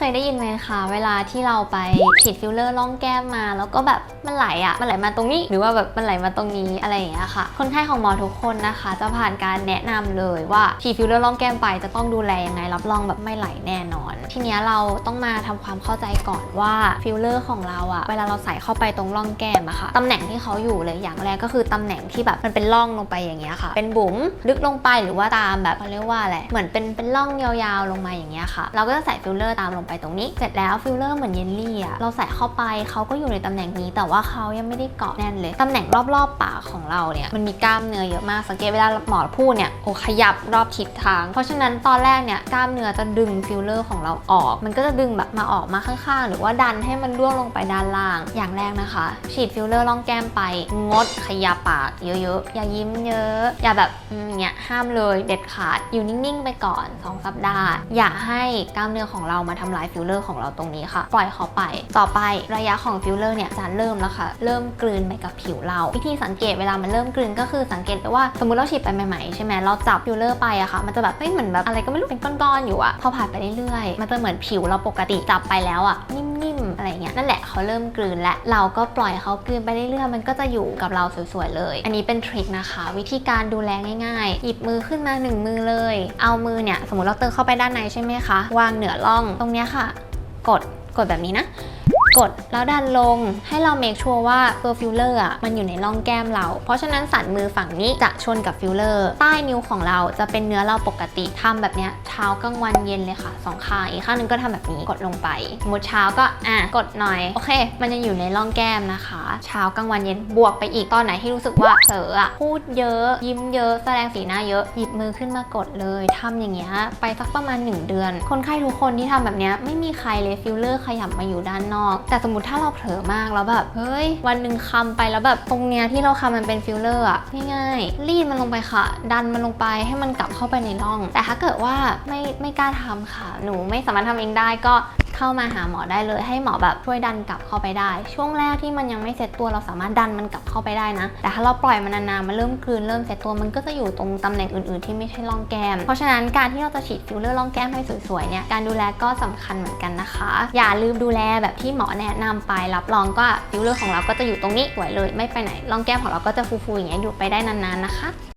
เคยได้ยินไหมคะ เวลาที่เราไปฉีดฟิลเลอร์ล่องแก้มมา แล้วก็แบบมันไหลอะมันไหลมาตรงนี้ หรือว่าแบบมันไหลมาตรงนี้อะไรอย่างเงี้ยค่ะ คนไข้ของหมอทุกคนนะคะ จะผ่านการแนะนำเลยว่าฉีดฟิลเลอร์ล่องแก้มไปจะต้องดูแลยังไง รับรองแบบไม่ไหลแน่นอน ทีเนี้ยเราต้องมาทำความเข้าใจก่อนว่าฟิลเลอร์ของเราอะเวลาเราใส่เข้าไปตรงร่องแก้มอะค่ะตำแหน่งที่เขาอยู่เลยอย่างแรกก็คือตำแหน่งที่แบบมันเป็นร่องลงไปอย่างเงี้ยค่ะ เป็นบุ๋มลึกลงไปหรือว่าตามแบบเขาเรียกว่าอะไรเหมือนเป็นเป็นร่องยาวๆลงมาอย่างเงี้ยค่ะ เราก็จะใส่ฟิลเลอร์ตามลงไปตรงนี้ เสร็จแล้วฟิลเลอร์เหมือนเยลลี่อะเราใส่เข้าไปเขาก็อยู่ในตำแหน่งนี้ แต่ว่าเขายังไม่ได้เกาะแน่นเลยตำแหน่งรอบๆปากของเราเนี่ยมันมีกล้ามเนื้อเยอะมากสังเกตเวลาหมอพูดเนี่ยโอ้ขยับรอบทิศทาง เพราะฉะนั้นตอนแรกเนี่ยกล้ามเนื้อจะดึงฟิลเลอร์ของเราออก มันก็จะดึงแบบมาออกมาข้างๆ หรือว่าดันให้มันร่วงลงไปด้านล่าง อย่างแรกนะคะ ฉีดฟิลเลอร์ล่องแก้มไป งดขยับปากเยอะ ๆ อย่ายิ้มเยอะ อย่าแบบเนี่ยห้ามเลยเด็ดขาดอยู่นิ่งๆ ไปก่อน 2 สัปดาห์ อย่าให้กล้ามเนื้อของเรามาทำลายฟิลเลอร์ของเราตรงนี้ค่ะ ปล่อยเขาไป ต่อไประยะของฟิลเลอร์เนี่ยจะเริ่มแล้วค่ะ เริ่มกลืนไปกับผิวเรา วิธีสังเกตเวลามันเริ่มกลืนก็คือสังเกตได้ว่าสมมติเราฉีดไปใหม่ๆ ใช่ไหมเราจับฟิลเลอร์ไปอะค่ะ มันจะแบบเฮ้ยเหมือนแบบอะไรก็ไม่รู้เป็นก้อนๆอยู่อะพอผ่านไปเรื่อยๆมันจะเหมือนผิวเราปกติจับไปแล้วอะนิ่ม อะไรเงี้ยนั่นแหละเขาเริ่มกลืนและเราก็ปล่อยเขากลืนไปเรื่อยๆมันก็จะอยู่กับเราสวยๆเลย อันนี้เป็นทริคนะคะ วิธีการดูแลง่ายๆ หยิบมือขึ้นมาหนึ่งมือเลย เอามือเนี่ยสมมติเราเติมเข้าไปด้านในใช่ไหมคะวางเหนือร่องตรงเนี้ยค่ะ กดกดแบบนี้นะ กดแล้วดันลง ให้เราเมคชัวร์ว่าตัวฟิลเลอร์อะมันอยู่ในร่องแก้มเรา เพราะฉะนั้นสันมือฝั่งนี้จะชนกับฟิลเลอร์ใต้นิ้วของเราจะเป็นเนื้อเราปกติทำแบบเนี้ยเช้ากลางวันเย็นเลยค่ะสองข้างอีกข้างหนึงก็ทำแบบนี้กดลงไปมมติเช้าก็อะกดหน่อยโอเค มันยังอยู่ในร่องแก้มนะคะ เช้ากลางวันเย็นบวกไปอีกตอนไหนที่รู้สึกว่าเสออะพูดเยอะ ยิ้มเยอะแสดงสีหน้าเยอะหยิบมือขึ้นมากดเลยทำอย่างเงี้ยไปสักประมาณ 1 เดือน คนไข้ทุกคนที่ทำแบบเนี้ยไม่มีใครเลยฟิลเลอร์ขยับมาอยู่ด้านนอกแต่สมมติถ้าเราเผลอมากแล้วแบบเฮ้ยวันหนึ่งคำไปแล้วแบบตรงเนี้ยที่เราคำมันเป็นฟิลเลอร์อะง่ายๆรีดมันลงไปค่ะ ดันมันลงไปให้มันกลับเข้าไปในร่อง แต่ถ้าเกิดว่าไม่ไม่กล้าทำค่ะ หนูไม่สามารถทำเองได้ก็ เข้ามาหาหมอได้เลย ให้หมอแบบช่วยดันกลับเข้าไปได้ ช่วงแรกที่มันยังไม่เซ็ตตัวเราสามารถดันมันกลับเข้าไปได้นะ แต่ถ้าเราปล่อยมันนานๆมันเริ่มกลืนเริ่มเซ็ตตัวมันก็จะอยู่ตรงตำแหน่งอื่นๆ ที่ไม่ใช่ร่องแก้ม เพราะฉะนั้นการที่เราจะฉีดฟิลเลอร์ร่องแก้มให้สวยๆเนี่ยการดูแลก็สำคัญเหมือนกันนะคะ อย่าลืมดูแลแบบที่หมอแนะนำไปรับรองก็ฟิลเลอร์ของเราก็จะอยู่ตรงนี้สวยเลย ไม่ไปไหนร่องแก้มของเราก็จะฟูๆอย่างเงี้ยอยู่ไปได้นานๆนะคะ